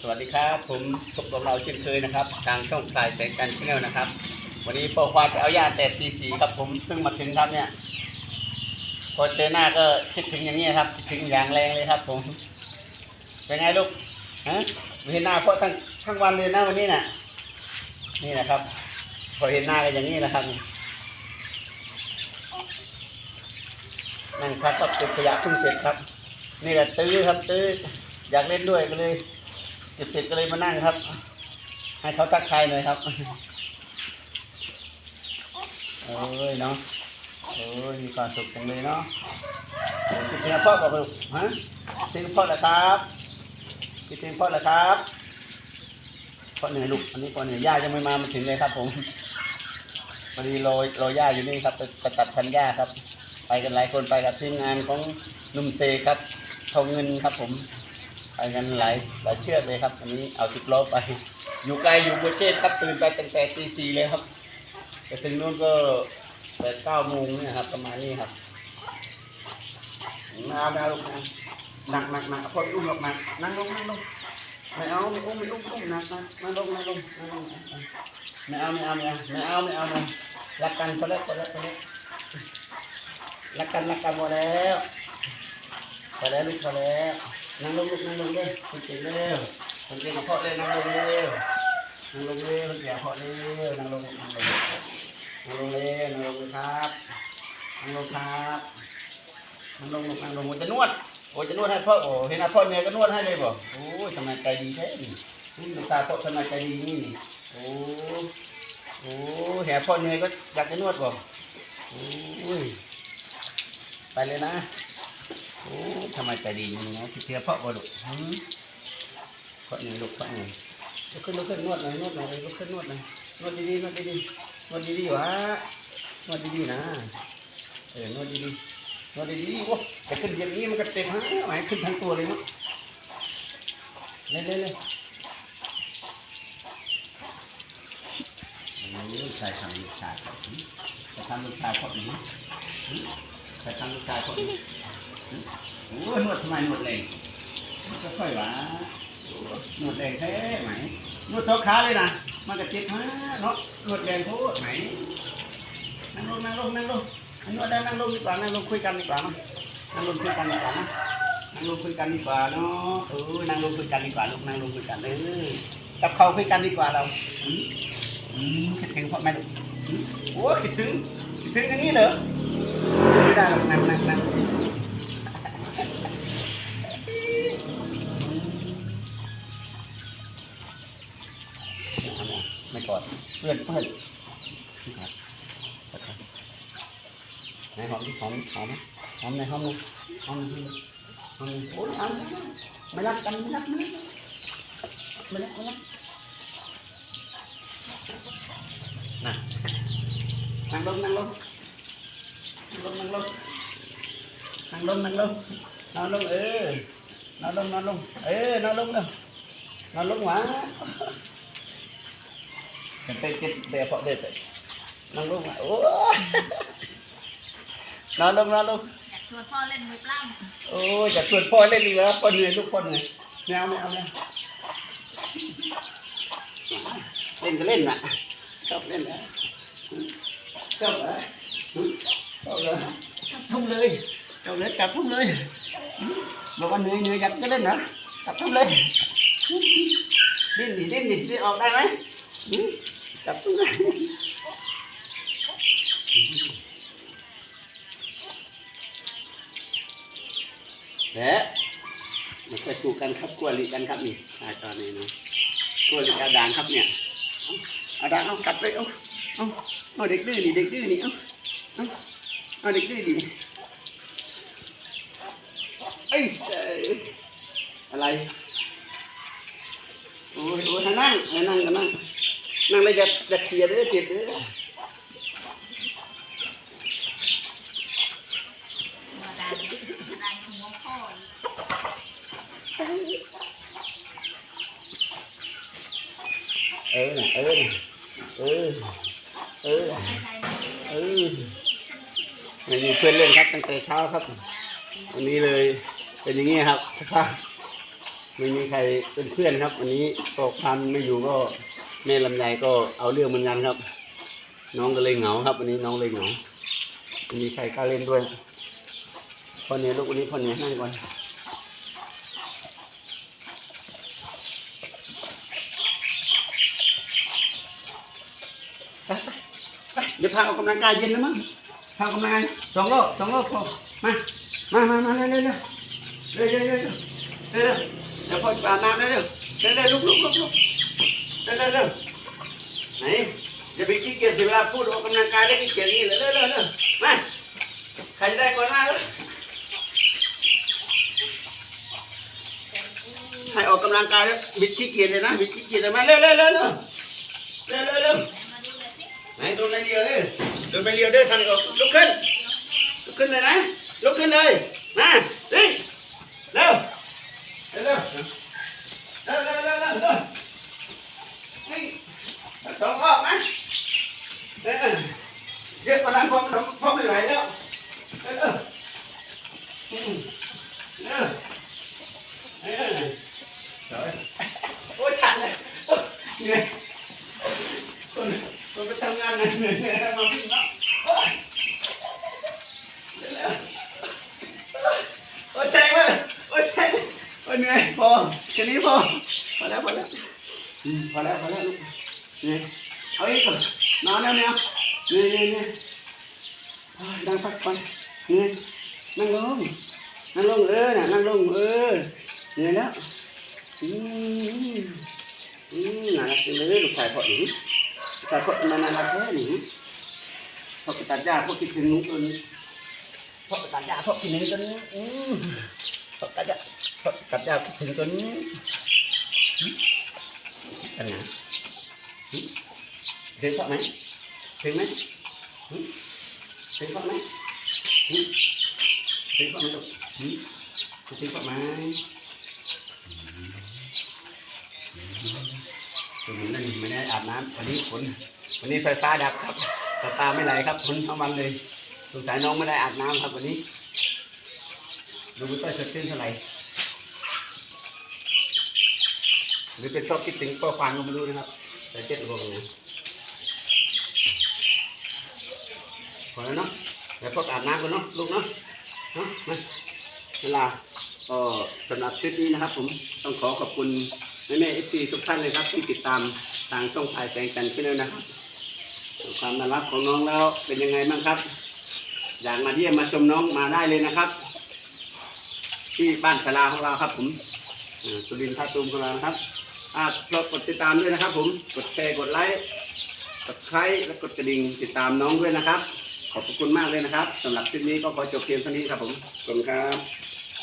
สวัสดีครับ ผมพบกับเราเช่นเคยนะครับ ทางช่องพลายแสงกันชแนลนะครับ วันนี้โปรควายไปเอายาแต่ตีสีครับผมเพิ่งมาถึงครับเนี่ยพอเจอหน้าก็คิดถึงอย่างนี้ครับคิดถึงอย่างแรงเลยครับ ผมเป็นไงลูกฮะไม่เห็นหน้าเพราะทั้งทั้งวันเลยนะวันนี้น่ะ นี่นะครับ พอเห็นหน้าก็อย่างนี้นะครับนั่งพักก็เก็บขยะเพิ่งเสร็จครับ นี่ก็ตื้อครับตื้ออยากเล่นด้วยก็เลย เก็บเสร็จก็เลยมานั่งครับ ให้เขาทักทายหน่อยครับเอ้ยเนาะโอ้ยมีความสุขจังเลยเนาะคิดถึงพ่อกับลูกฮะคิดถึงพ่อเหรอครับคิดถึงพ่อเหรอครับพ่อเหนื่อยลูกอันนี้พ่อเหนื่อยย่ายังไม่มามาถึงเลยครับ ผมพอดีโรยโรยย่าอยู่นี่ครับจะจะตัดพันหญ้าครับ ไปกันหลายคนไปกับทีมงานของนุ่มเซครับทองเงินครับผม ไปกันหลายหลายเชือกเลยครับอันนี้เอาสิบล้อไป อยู่ไกลอยู่บัวเชษครับตื่นไปตั้งแต่ตีสี่เลยครับไปถึงนู้นก็แปดเก้าโมงเนี่ยครับประมาณนี้ครับมาเอามาลูกนะหนักหนักหนักพออุ้มหรอกหนักนั่งลงนั่งลงไม่เอาไม่อุ้มไม่อุ้มอุ้มหนักนักนั่งลงนั่งลงนั่งลงไม่เอาไม่เอาไม่เอาไม่เอาไม่เอาไม่รักกันพอแล้วพอแล้วพอแล้วรักกันรักกันหมดแล้วพอแล้วลูกพอแล้ว นั่งลงลูกนั่งลงเลยคุณเก่งเร็วคุณเก่งกับพ่อเลยนั่งลงเร็วนั่งลงเร็วคุณเก่งกับพ่อเร็วนั่งลงนั่งลงนั่งลงเร็วนั่งลงเลยครับนั่งลงครับนั่งลงนั่งลงโอ้จะนวดโอ้จะนวดให้พ่อโอ้เห็นนะพ่อเมียก็นวดให้เลยบ่โอ้ยทำไมใจดีแท้นี่นี่ตาพ่อทำไมใจดีนี่โอ้โอ้แห่พ่อเมียก็อยากจะนวดบ่โอ้ยไปเลยนะ โอ้ทำไมใจดีอย่างนี้นะพี่เทียเพราะบ่ลูกเพราะหนึ่งลูกเพราะหนึ่งลุกขึ้นลุกขึ้นนวดหน่อยนวดหน่อยลุกขึ้นนวดหน่อยนวดดีๆนวดดีๆนวดดีๆวะนวดดีๆนะเออนวดดีๆนวดดีๆโอ้แต่ขึ้นอย่างนี้มันก็เต็มฮะหมายขึ้นทั้งตัวเลยมั้งเล่นเล่นเล่นโอ้ยชายทำลูกชายจะทำลูกชายเพราะหนึ่งใส่ทางลูกชายคนนี้ โอ้นวดทำไมนวดแรงมันก็ค่อยวาโอ้นวดแรงแท้ไหมนวดเท้าขาเลยนะมันก็เจ็บฮะเนาะนวดแรงโคตรไหมนั่งลงนั่งลงนั่งลงนวดได้นั่งลงดีกว่านั่งลงคุยกันดีกว่ามั้งนั่งลงคุยกันดีกว่านะนั่งลงคุยกันดีกว่าเนาะเออนั่งลงคุยกันดีกว่าลูกนั่งลงคุยกันเลยกับเขาคุยกันดีกว่าเราอืมอืมคิดถึงพ่อแม่ลูกอืมโอ้คิดถึงคิดถึงอันนี้เหรอไม่ได้หรอกนั่งนั่งนั่ง เพื่อนเพื่อนไหนหอมดิหอมหอมหอมในห้องนึงห้องนึงห้องนึงโอ้ยเอาไม่รักกันไม่รักไม่รักไม่รักไม่รักนั่งนั่งลงนั่งลงนั่งลงนั่งลงนั่งลงนั่งลงนอนลงเออนอนลงนอนลงเออนอนลงเด้อนอนลงหวา เป็นไปเก็บเดี๋ยวพอเด็ดเลยนั่งลงมาโอ้ยนอนลงนอนลงอยากชวนพ่อเล่นมือปล้โอ้ยจะชวนพ่อเล่นดีกว่าพ่อเหนื่อยลูกพ่อเหนื่อยไม่เอาไม่เอาไม่เอาเล่นก็เล่นน่ะชอบเล่นนะชอบเหรอชอบเหรอทุ่มเลยชอบเลยจับทุ่มเลยบอกว่าเหนื่อยเหนื่อยอยากจะเล่นนะจับทุ่มเลยดิ้นดิดิ้นดิดิ้นออกได้ไหม จับทุ่มเลยและมันก็สู้กันครับกลัวลิกันครับนี่ตอนนี้นะกลัวลิกอาด่างครับเนี่ยเอาดางเอากัดไปเอาเอาเอาเด็กดื้อนี่เด็กดื้อนี่เอาเอาเอาเด็กดื้อนี่เอ้ยอะไรโอ้ยโอ้ยนั่งนั่งก็นั่ง นั่งเลยจะจะเคลียร์เด้อเจ็บเด้อำมาดันดันหัวพ่อเออน่ะเออเออเออเออมีเพื่อนเล่นครับตั้งแต่เช้าครับวันนี้เลยเป็นอย่างนี้ครับสภาพไม่มีใครเป็นเพื่อนครับ วันนี้ก็พันไม่อยู่ก็ แม่ลำไยก็เอาเรื่องเหมือนกันครับ น้องก็เลยเหงาครับวันนี้น้องเลยเหงามีใครกล้าเล่นด้วยพ่อเนี่ยลูกวันนี้พ่อเนี่ยนั่งก่อนเดี๋ยวพาออกกำลังกายเย็นแล้วมั้งพาออกกำลังกายสองรอบสองรอบพอมามามามาเร็วเร็วเร็วเร็วเร็วเร็วเดี๋ยวพ่ออาบน้ำเร็วเร็วเร็วลุกลุกลุกลุก เร็วเร็วเร็วไหนอย่าไปขี้เกียจเสียเวลาพูดออกกำลังกายได้ขี้เกียจนี่เลยเร็วเร็วเร็วมาใครจะได้ก่อนหน้าเลยให้ออกกำลังกายแล้วบิดขี้เกียจเลยนะบิดขี้เกียจเลยมาเร็วเร็วเร็วเร็วเร็วเร็วเร็วมาดูเลยไหนโดนไปเรียวเลยโดนไปเรียวเด้อทางออกลุกขึ้นลุกขึ้นเลยนะลุกขึ้นเลยมาดิเร็วเร็วเร็วเร็วเร็วเร็วเร็วเร็วนี่ สองรอบนะเออเยอะกว่านั้นพอพอไม่ไหวแล้วเออเออเออเออโอ้ยชันเลยโอ้ยเหนื่อยคนคนไปทำงานเหนื่อยมาวิ่งเนาะโอ๊ยเสร็จแล้วโอ้ยแซงเลยโอ้ยแซงโอ้ยเหนื่อยพอแค่นี้พอพอแล้วพอแล้วพอแล้วพอแล้วลูก นื่ยเอาอีกนอนแล้วเนี่ยนื่นื่นื่อยโอ้ยนั่งพักไปนื่นั่งลงนั่งลงเออน่ะนั่งลงเออนื่แล้วอืมอืมน่ารักจังเลยลูกชายพ่อหนูแต่พวกมันน่ารักแค่หนี้พวกไปตัดหญ้าพวกคิดถึงนุ้งตัวนี้พวกไปตัดหญ้าพวกคิดถึงตัวนี้อืมพวกตัดหญ้าพวกตัดหญ้าคิดถึงตัวนี้หืมกันนะหืม ถึงพวกไหมถึงไหมหืมถึงพวกไหมหืมถึงพวกไหมลูกหืมถึงพวกไหมตัวนี้นั่นไม่ได้อาบน้ำวันนี้ฝนวันนี้ไฟฟ้าดับครับตาร์ไม่ไหลครับฝนทั้งวันเลยสงสัยน้องไม่ได้อาบน้ำครับวันนี้ดูไม่ค่อยสดชื่นเท่าไหร่หรือเป็นชอบคิดถึงก็ฟังก็ไม่รู้นะครับ แต่เจ็ดตัวกันนะพอแล้วเนาะเดี๋ยวพวกอาบน้ำกันเนาะลูกเนาะเนาะมาเวลาก็สำหรับคลิปนี้นะครับ ผมต้องขอขอบคุณแม่แม่เอฟซีทุกท่านเลยครับ ที่ติดตามทางช่องพายแสงจันทร์ขึ้นเลยนะครับความน่ารักของน้องแล้วเป็นยังไงบ้างครับ อยากมาเยี่ยมมาชมน้องมาได้เลยนะครับ ที่บ้านสลาของเราครับ ผมสุรินทร์ท่าตูมของเราครับ อ่ากดติดตามด้วยนะครับ ผมกดแชร์กดไลค์กดไลค์และกดกระดิ่งติดตามน้องด้วยนะครับ ขอบคุณมากเลยนะครับสำหรับคลิปนี้ก็ขอจบเพียงเท่านี้ครับผมขอบคุณครับ